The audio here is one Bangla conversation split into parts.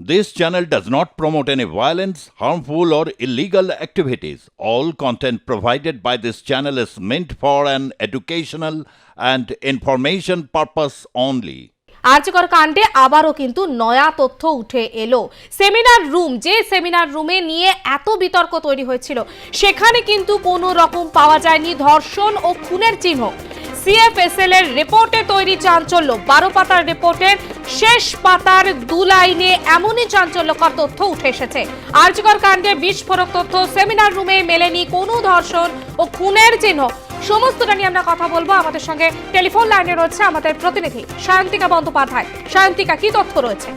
This channel does not promote any violence, harmful, or illegal activities. All content provided by this channel is meant for an educational and information purpose only. আর্যকর কাণ্ডে আবারও কিন্তু নয়া তথ্য উঠে এলো সেমিনার রুম যে সেমিনার রুমে নিয়ে এত বিতর্ক তৈরি হয়েছিল সেখানে কিন্তু কোনো রকম পাওয়া যায়নি ধর্ষণ ও খুনের চিহ্ন সিএফএসএল এর রিপোর্টে তৈরি চাঞ্চল্য। বারো পাতার রিপোর্টের শেষ পাতার দু লাইনে এমনই চাঞ্চল্যকর তথ্য উঠে এসেছে। আর্যকর কাণ্ডে বিস্ফোরক তথ্য, সেমিনার রুমে মেলেনি কোনো ধর্ষণ ও খুনের চিহ্ন। সমস্তটা নিয়ে আমরা কথা বলব। আমাদের সঙ্গে টেলিফোন লাইনে রয়েছে আমাদের প্রতিনিধি সায়ন্তিকা বন্দ্যোপাধ্যায়। সায়ন্তিকা, কি তথ্য রয়েছে?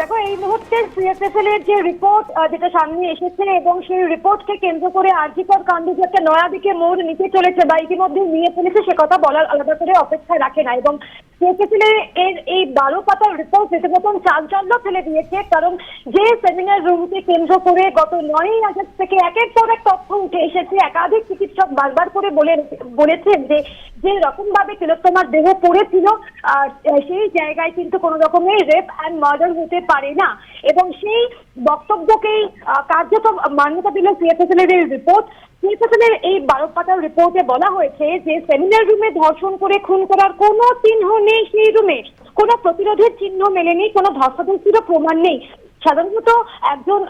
দেখো, এই মুহূর্তে সিএসএফএল এর যে রিপোর্ট যেটা সামনে এসেছে এবং সেই রিপোর্টকে কেন্দ্র করে আর্জিকর কাণ্ড যে একটা নয়া দিকে মোড় নিতে চলেছে বা ইতিমধ্যে নিয়ে ফেলেছে, সে কথা বলার আলাদা করে অপেক্ষায় রাখে না এবং সিএসএফএল এর এই বারো পাতার রিপোর্ট রীতিমতন চাঞ্চল্য ফেলে দিয়েছে, কারণ যে সেমিনার রুমকে কেন্দ্র করে গত নয়ই আগস্ট থেকে একের পর এক তথ্য উঠে এসেছে, একাধিক চিকিৎসক বারবার করে বলে, বলেছেন যে যে রকম ভাবে তিলোত্তমার দেহ পড়েছিল সেই জায়গায় কিন্তু কোনো রকমের রেপ অ্যান্ড মার্ডার হতে পারে না। এবং সেই বক্তব্যকেই কার্যত মান্যতা দিল সিএফএসএল এর রিপোর্ট এর এই বারো পাতার রিপোর্টে বলা হয়েছে যে সেমিনার রুমে ধর্ষণ করে খুন করার কোনো চিহ্ন নেই, সেই রুমে কোনো প্রতিরোধের চিহ্ন মেলেনি, কোনো ধস্তাধস্তিরও প্রমাণ নেই। সাধারণত একজন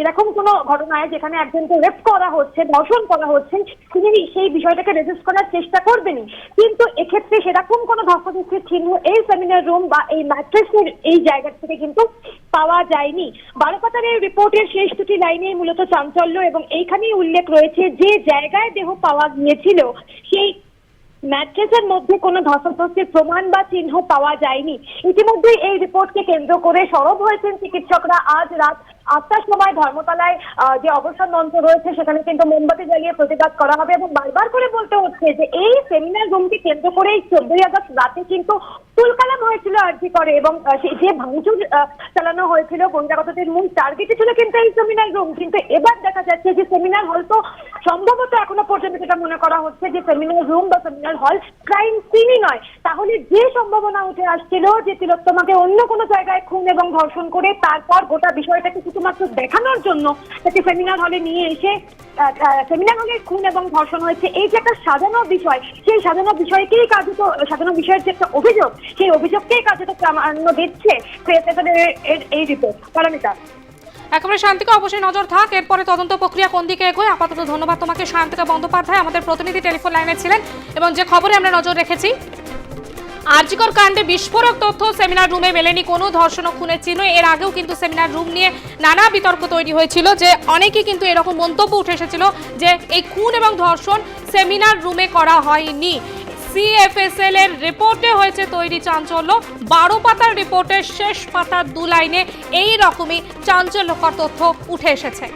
এরকম কোনো ঘটনায় যেখানে একজনকে রেপ করা হচ্ছে, ধর্ষণ করা হচ্ছে, তিনি সেই বিষয়টাকে রেজিস্ট করার চেষ্টা করবেনই। কিন্তু এক্ষেত্রে সেরকম কোনো ধস্তাধস্তির চিহ্ন এই সেমিনার রুম বা এই ম্যাট্রেসের এই জায়গা থেকে কিন্তু পাওয়া যায়নি। বারোপাতার এই রিপোর্টের শেষ দুটি লাইনেই মূলত চাঞ্চল্য এবং এইখানেই উল্লেখ রয়েছে যে জায়গায় দেহ পাওয়া গিয়েছিল, সেই ম্যাট্রেসের মধ্যে কোনো ধস্তাধস্তির প্রমাণ বা চিহ্ন পাওয়া যায়নি। ইতিমধ্যে এই রিপোর্টকে কেন্দ্র করে সরব হয়েছেন চিকিৎসকরা। আজ রাত আটটার সময় ধর্মতলায় যে অবসর মঞ্চ রয়েছে, সেখানে কিন্তু মোমবাতি জ্বালিয়ে প্রতিবাদ করা হবে এবং বারবার করে বলতে হচ্ছে যে এই সেমিনার রুমকে কেন্দ্র করে এই চোদ্দই আগস্ট রাতে কিন্তু তুলকালাম হয়েছিল আরজি করে এবং যে ভাঙচুর চালানো হয়েছিল বহিরাগতদের মূল টার্গেটে ছিল কিন্তু এই সেমিনার রুম কিন্তু এবার দেখা যাচ্ছে যে সেমিনার হল তো সম্ভবত এখনও পর্যন্ত যেটা মনে করা হচ্ছে যে সেমিনার রুম বা সেমিনার হল ক্রাইম সিনই নয়। তাহলে যে সম্ভাবনা উঠে আসছিল যে তিলোত্তমাকে অন্য কোনো জায়গায় খুন এবং ধর্ষণ করে তারপর গোটা বিষয়টাকে শুধুমাত্র দেখানোর জন্য তাকে সেমিনার হলে নিয়ে এসে সেমিনার হলে খুন এবং ধর্ষণ হয়েছে। এই যে একটা সাজানো বিষয়, সেই সাজানো বিষয়কেই কার্যত, সাজানো বিষয়ের যে একটা অভিযোগ, সেই অভিযোগকেই কার্যত প্রামাণ্য দিচ্ছে এই রিপোর্ট পারমিতা একেবারে শান্তিকা অবশ্যই নজর থাক। এরপরে তদন্ত প্রক্রিয়া কোন দিকে এগোয়? আপাতত ধন্যবাদ তোমাকে। শান্তিকা বন্দ্যোপাধ্যায় আমাদের প্রতিনিধি টেলিফোন লাইনে ছিলেন এবং যে খবরে আমরা নজর রেখেছি আরজিকর কাণ্ডে বিস্ফোরক তথ্য সেমিনার রুমে মেলেনি। কোনো ধর্ষণ খুনের চিহ্ন। এর আগেও কিন্তু সেমিনার রুম নিয়ে নানা বিতর্ক তৈরি হয়েছিল যে অনেকেই কিন্তু এরকম মন্তব্য উঠে এসেছিল যে এই খুন এবং ধর্ষণ সেমিনার রুমে করা হয়নি। সিএফএসএল এর রিপোর্টে হয়েছে তৈরি চাঞ্চল্য। বারো পাতার রিপোর্টের শেষ পাতার দু লাইনে এই রকমই চাঞ্চল্যকর তথ্য উঠে এসেছে।